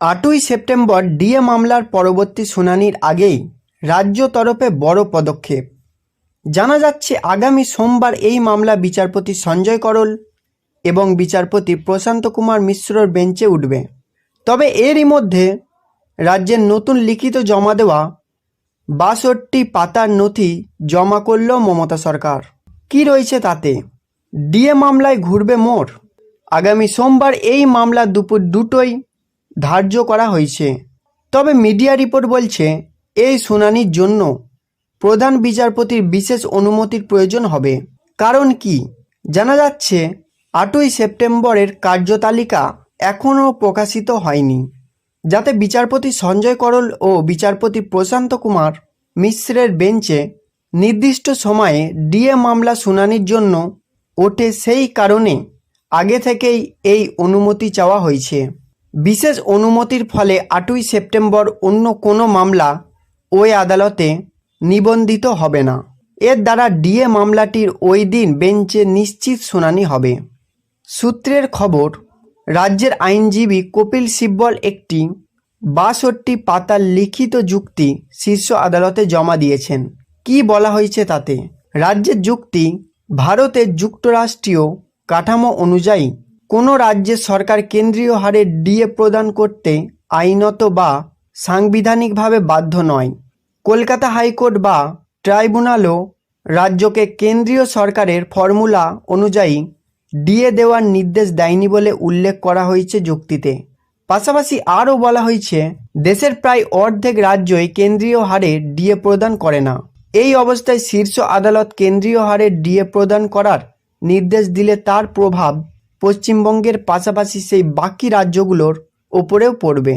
আটই September DA মামলার পরবর্তী শুনানির আগেই রাজ্য তরফে বড় পদক্ষেপ। জানা যাচ্ছে, আগামী সোমবার এই মামলা বিচারপতি সঞ্জয় করল এবং বিচারপতি প্রশান্ত কুমার মিশ্রর বেঞ্চে উঠবে। তবে এরই মধ্যে রাজ্যের নতুন লিখিত জমা দেওয়া বাষট্টি পাতার নথি জমা করল মমতা সরকার। কি রয়েছে তাতে? ডিএ মামলায় ঘুরবে মোড় আগামী সোমবার এই মামলা দুপুর দুটোই ধার্য করা হয়েছে। তবে মিডিয়া রিপোর্ট বলছে, এই শুনানির জন্য প্রধান বিচারপতির বিশেষ অনুমতির প্রয়োজন হবে। কারণ কি? জানা যাচ্ছে, আটই সেপ্টেম্বরের কার্যতালিকা এখনও প্রকাশিত হয়নি। যাতে বিচারপতি সঞ্জয় করল ও বিচারপতি প্রশান্ত কুমার মিশ্রের বেঞ্চে নির্দিষ্ট সময়ে ডিএ মামলা শুনানির জন্য ওঠে সেই কারণে আগে থেকেই এই অনুমতি চাওয়া হয়েছে। বিশেষ অনুমতির ফলে আটই সেপ্টেম্বর অন্য কোনো মামলা ওই আদালতে নিবন্ধিত হবে না। এর দ্বারা ডিএ মামলাটির ওই দিন বেঞ্চে নিশ্চিত শুনানি হবে। সূত্রের খবর, রাজ্যের আইনজীবী কপিল সিব্বল একটি বাষট্টি পাতার লিখিত যুক্তি শীর্ষ আদালতে জমা দিয়েছেন। কি বলা হয়েছে তাতে? রাজ্যের যুক্তি, ভারতের যুক্তরাষ্ট্রীয় কাঠামো অনুযায়ী কোনো রাজ্যের সরকার কেন্দ্রীয় হারে ডিএ প্রদান করতে আইনত বা সাংবিধানিকভাবে বাধ্য নয়। কলকাতা হাইকোর্ট বা ট্রাইব্যুনালও রাজ্যকে কেন্দ্রীয় সরকারের ফর্মুলা অনুযায়ী ডিএ দেওয়ার নির্দেশ দেয়নি বলে উল্লেখ করা হয়েছে যুক্তিতে। পাশাপাশি আরও বলা হয়েছে, দেশের প্রায় অর্ধেক রাজ্যই কেন্দ্রীয় হারে ডিএ প্রদান করে না। এই অবস্থায় শীর্ষ আদালত কেন্দ্রীয় হারে ডিএ প্রদান করার নির্দেশ দিলে তার প্রভাব পশ্চিমবঙ্গের পাশাপাশি সেই বাকি রাজ্যগুলোর ওপরেও পড়বে।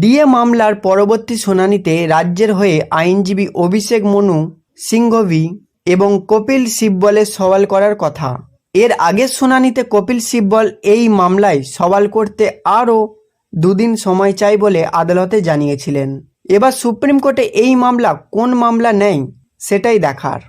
ডিএ মামলার পরবর্তী শুনানিতে রাজ্যের হয়ে আইনজীবী অভিষেক মনু, সিংঘভি এবং কপিল সিব্বলের সওয়াল করার কথা। এর আগের শুনানিতে কপিল সিব্বল এই মামলায় সওয়াল করতে আরও দুদিন সময় চাই বলে আদালতে জানিয়েছিলেন। এবার সুপ্রিম কোর্টে এই মামলা কোন মামলা নেয় সেটাই দেখার।